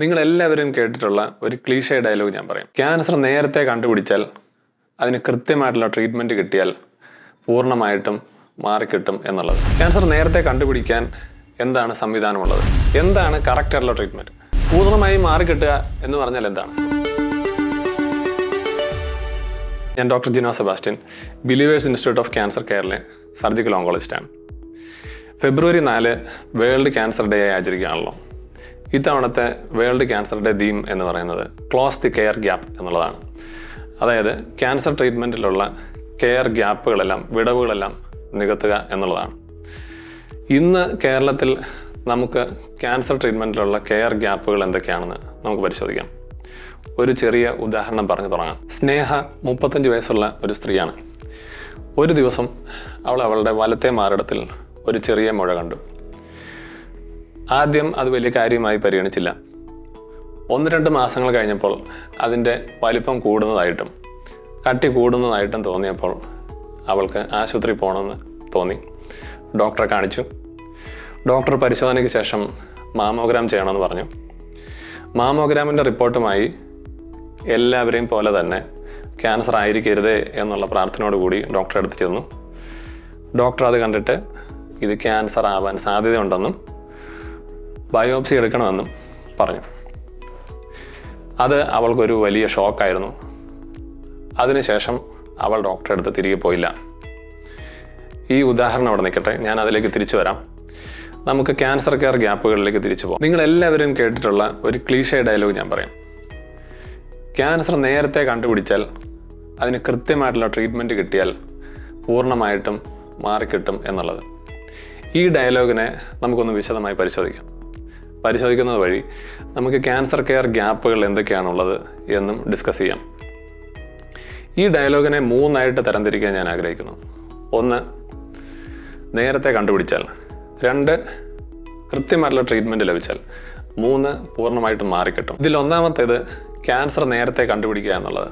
നിങ്ങൾ എല്ലാവരും കേട്ടിട്ടുള്ള ഒരു ക്ലീഷേ ഡയലോഗ് ഞാൻ പറയും. ക്യാൻസർ നേരത്തെ കണ്ടുപിടിച്ചാൽ അതിന് കൃത്യമായിട്ടുള്ള ട്രീറ്റ്മെന്റ് കിട്ടിയാൽ പൂർണമായിട്ടും മാറിക്കിട്ടും എന്നുള്ളത്. ക്യാൻസർ നേരത്തെ കണ്ടുപിടിക്കാൻ എന്താണ് സംവിധാനമുള്ളത്? എന്താണ് കറക്റ്റ് ആയിട്ടുള്ള ട്രീറ്റ്മെന്റ് പൂർണമായും മാറിക്കിട്ടുക എന്ന് പറഞ്ഞാൽ എന്താണ്? ഞാൻ doctor Jino Sebastian believers institute of cancer കെയറിലെ surgical ഓങ്കോളജിസ്റ്റാണ് ഫെബ്രുവരി നാല് വേൾഡ് ക്യാൻസർ ഡേ ആയി ആചരിക്കുകയാണല്ലോ. ഇത്തവണത്തെ വേൾഡ് ക്യാൻസർ ഡേ തീം എന്ന് പറയുന്നത് ക്ലോസ് ദി കെയർ ഗ്യാപ്പ് എന്നുള്ളതാണ്. അതായത് ക്യാൻസർ ട്രീറ്റ്മെന്റിലുള്ള കെയർ ഗ്യാപ്പുകളെല്ലാം വിടവുകളെല്ലാം നികത്തുക എന്നുള്ളതാണ്. ഇന്ന് കേരളത്തിൽ നമുക്ക് ക്യാൻസർ ട്രീറ്റ്മെന്റിലുള്ള കെയർ ഗ്യാപ്പുകൾ എന്തൊക്കെയാണെന്ന് നമുക്ക് പരിശോധിക്കാം. ഒരു ചെറിയ ഉദാഹരണം പറഞ്ഞു തുടങ്ങാം. സ്നേഹ മുപ്പത്തഞ്ച് വയസ്സുള്ള ഒരു സ്ത്രീയാണ്. ഒരു ദിവസം അവൾ അവളുടെ വലത്തെ മാറിടത്തിൽ ഒരു ചെറിയ മുഴ കണ്ടു. ആദ്യം അത് വലിയ കാര്യമായി പരിഗണിച്ചില്ല. ഒന്ന് രണ്ട് മാസങ്ങൾ കഴിഞ്ഞപ്പോൾ അതിന്റെ വലിപ്പം കൂടുന്നതായിട്ടും കട്ടി കൂടുന്നതായിട്ടും തോന്നിയപ്പോൾ അവൾക്ക് ആശുപത്രി പോകണമെന്ന് തോന്നി. ഡോക്ടറെ കാണിച്ചു. ഡോക്ടർ പരിശോധനയ്ക്ക് ശേഷം മാമോഗ്രാം ചെയ്യണമെന്ന് പറഞ്ഞു. മാമോഗ്രാമിന്റെ റിപ്പോർട്ടുമായി എല്ലാവരെയും പോലെ തന്നെ ക്യാൻസർ ആയിരിക്കരുത് എന്നുള്ള പ്രാർത്ഥനയോട് കൂടി ഡോക്ടറെ അടുത്ത് ചെന്നു. ഡോക്ടർ അത് കണ്ടിട്ട് ഇത് ക്യാൻസർ ആവാൻ സാധ്യതയുണ്ടെന്നും ബയോപ്സി എടുക്കണമെന്നും പറഞ്ഞു. അത് അവൾക്കൊരു വലിയ ഷോക്കായിരുന്നു. അതിനുശേഷം അവൾ ഡോക്ടറെ അടുത്ത് തിരികെ പോയില്ല. ഈ ഉദാഹരണം അവിടെ നിൽക്കട്ടെ ഞാൻ അതിലേക്ക് തിരിച്ചു വരാം. നമുക്ക് ക്യാൻസർ കെയർ ഗ്യാപ്പുകളിലേക്ക് തിരിച്ചു പോകാം. നിങ്ങൾ എല്ലാവരും കേട്ടിട്ടുള്ള ഒരു ക്ലീഷേ ഡയലോഗ് ഞാൻ പറയാം. ക്യാൻസർ നേരത്തെ കണ്ടുപിടിച്ചാൽ അതിന് കൃത്യമായിട്ടുള്ള ട്രീറ്റ്മെന്റ് കിട്ടിയാൽ പൂർണമായിട്ടും മാറിക്കിട്ടും എന്നുള്ളത്. ഈ ഡയലോഗിനെ നമുക്കൊന്ന് വിശദമായി പരിശോധിക്കാം. പരിശോധിക്കുന്നത് വഴി നമുക്ക് ക്യാൻസർ കെയർ ഗ്യാപ്പുകൾ എന്തൊക്കെയാണുള്ളത് എന്നും ഡിസ്കസ് ചെയ്യാം. ഈ ഡയലോഗിനെ മൂന്നായിട്ട് തരംതിരിക്കാൻ ഞാൻ ആഗ്രഹിക്കുന്നു. ഒന്ന് നേരത്തെ കണ്ടുപിടിച്ചാൽ. രണ്ട് കൃത്യമായിട്ടുള്ള ട്രീറ്റ്മെന്റ് ലഭിച്ചാൽ. മൂന്ന് പൂർണമായിട്ടും മാറിക്കിട്ടും. ഇതിൽ ഒന്നാമത്തേത് ക്യാൻസർ നേരത്തെ കണ്ടുപിടിക്കുക എന്നുള്ളത്.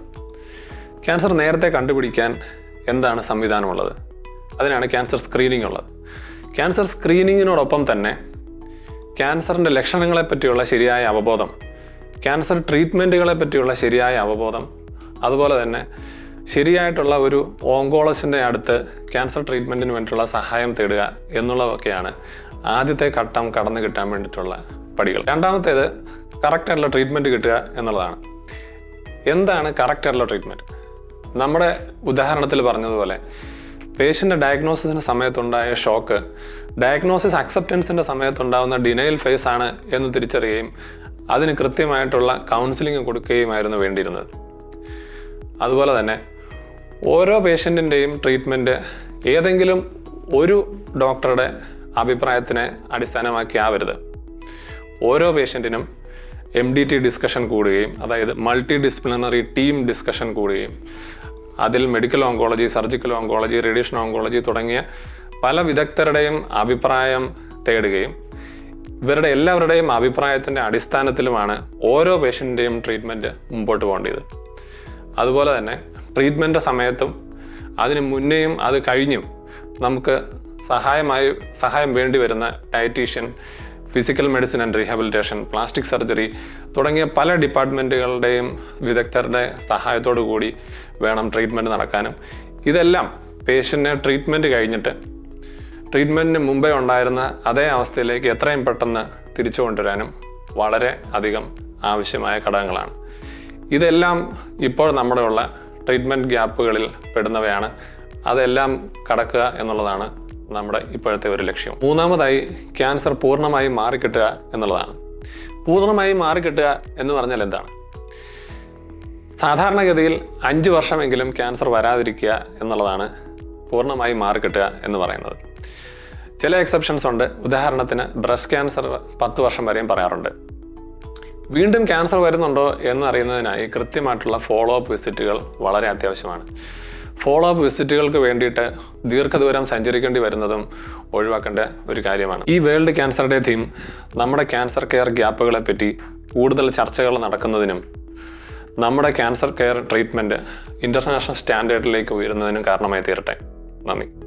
ക്യാൻസർ നേരത്തെ കണ്ടുപിടിക്കാൻ എന്താണ് സംവിധാനമുള്ളത്? അതിനാണ് ക്യാൻസർ സ്ക്രീനിംഗ് ഉള്ളത് ക്യാൻസർ സ്ക്രീനിങ്ങിനോടൊപ്പം തന്നെ ക്യാൻസറിന്റെ ലക്ഷണങ്ങളെ പറ്റിയുള്ള ശരിയായ അവബോധം ക്യാൻസർ ട്രീറ്റ്മെന്റുകളെ പറ്റിയുള്ള ശരിയായ അവബോധം അതുപോലെ തന്നെ ശരിയായിട്ടുള്ള ഒരു ഓങ്കോളജിന്റെ അടുത്ത് ക്യാൻസർ ട്രീറ്റ്മെന്റിന് വേണ്ടിയിട്ടുള്ള സഹായം തേടുക എന്നുള്ളതൊക്കെയാണ് ആദ്യത്തെ ഘട്ടം കടന്നു കിട്ടാൻ വേണ്ടിയിട്ടുള്ള പടികൾ. രണ്ടാമത്തേത് കറക്റ്റായിട്ടുള്ള ട്രീറ്റ്മെന്റ് കിട്ടുക എന്നുള്ളതാണ്. എന്താണ് കറക്റ്റായിട്ടുള്ള ട്രീറ്റ്മെന്റ് നമ്മുടെ ഉദാഹരണത്തിൽ പറഞ്ഞതുപോലെ പേഷ്യന്റെ ഡയഗ്നോസിസിന്റെ സമയത്തുണ്ടായ ഷോക്ക് ഡയഗ്നോസിസ് അക്സെപ്റ്റൻസിന്റെ സമയത്തുണ്ടാകുന്ന ഡിനയൽ ഫേസ് ആണ് എന്ന് തിരിച്ചറിയുകയും അതിന് കൃത്യമായിട്ടുള്ള കൗൺസിലിംഗ് കൊടുക്കുകയുമായിരുന്നു വേണ്ടിയിരുന്നത്. അതുപോലെ തന്നെ ഓരോ പേഷ്യന്റിന്റെയും ട്രീറ്റ്മെന്റ് ഏതെങ്കിലും ഒരു ഡോക്ടറുടെ അഭിപ്രായത്തിനെ അടിസ്ഥാനമാക്കിയാവരുത്. ഓരോ പേഷ്യന്റിനും എം ഡി ടി ഡിസ്കഷൻ കൂടുകയും അതായത് മൾട്ടി ഡിസിപ്ലിനറി ടീം ഡിസ്കഷൻ കൂടുകയും അതിൽ medical oncology surgical oncology radiation oncology തുടങ്ങിയ പല വിദഗ്ധരുടെയും അഭിപ്രായം തേടുകയും ഇവരുടെ എല്ലാവരുടെയും അഭിപ്രായത്തിന്റെ അടിസ്ഥാനത്തിലുമാണ് ഓരോ പേഷ്യന്റെയും ട്രീറ്റ്മെന്റ് മുമ്പോട്ട് പോകേണ്ടത്. അതുപോലെ തന്നെ ട്രീറ്റ്മെന്റ് സമയത്തും അതിന് മുന്നേയും അത് കഴിഞ്ഞും നമുക്ക് സഹായമായി സഹായം വേണ്ടി വരുന്ന dietician physical medicine and rehabilitation plastic surgery തുടങ്ങിയ പല ഡിപ്പാർട്ട്മെന്റുകളുടെയും വിദഗ്ധരുടെ സഹായത്തോടു കൂടി വേണം ട്രീറ്റ്മെന്റ് നടക്കാനും. ഇതെല്ലാം പേഷ്യന്റിനെ ട്രീറ്റ്മെന്റ് കഴിഞ്ഞിട്ട് ട്രീറ്റ്മെന്റിന് മുമ്പേ ഉണ്ടായിരുന്ന അതേ അവസ്ഥയിലേക്ക് എത്രയും പെട്ടെന്ന് തിരിച്ചു കൊണ്ടുവരാനും വളരെ അധികം ആവശ്യമായ ഘടകങ്ങളാണ്. ഇതെല്ലാം ഇപ്പോൾ നമ്മുടെ ഉള്ള ട്രീറ്റ്മെന്റ് ഗ്യാപ്പുകളിൽ പെടുന്നവയാണ്. അതെല്ലാം കടക്കുക എന്നുള്ളതാണ് നമ്മുടെ ഇപ്പോഴത്തെ ഒരു ലക്ഷ്യം. മൂന്നാമതായി ക്യാൻസർ പൂർണമായി മാറിക്കിട്ടുക എന്നുള്ളതാണ്. പൂർണമായി മാറിക്കിട്ടുക എന്ന് പറഞ്ഞാൽ എന്താണ്? സാധാരണഗതിയിൽ അഞ്ച് വർഷമെങ്കിലും ക്യാൻസർ വരാതിരിക്കുക എന്നുള്ളതാണ് പൂർണമായി മാറിക്കിട്ടുക എന്ന് പറയുന്നത്. ചില എക്സെപ്ഷൻസ് ഉണ്ട്. ഉദാഹരണത്തിന് ബ്രസ്റ്റ് ക്യാൻസർ പത്ത് വർഷം വരെയും പറയാറുണ്ട്. വീണ്ടും ക്യാൻസർ വരുന്നുണ്ടോ എന്നറിയുന്നതിനായി കൃത്യമായിട്ടുള്ള ഫോളോ അപ്പ് വിസിറ്റുകൾ വളരെ അത്യാവശ്യമാണ്. ഫോളോ അപ്പ് വിസിറ്റുകൾക്ക് വേണ്ടിയിട്ട് ദീർഘദൂരം സഞ്ചരിക്കേണ്ടി വരുന്നതും ഒഴിവാക്കേണ്ട ഒരു കാര്യമാണ്. ഈ വേൾഡ് ക്യാൻസർ ഡേ തീം നമ്മുടെ ക്യാൻസർ കെയർ ഗ്യാപ്പുകളെ പറ്റി കൂടുതൽ ചർച്ചകൾ നടക്കുന്നതിനും നമ്മുടെ ക്യാൻസർ കെയർ ട്രീറ്റ്മെന്റ് ഇന്റർനാഷണൽ സ്റ്റാൻഡേർഡിലേക്ക് ഉയരുന്നതിനും കാരണമായി തീരട്ടെ. നന്ദി.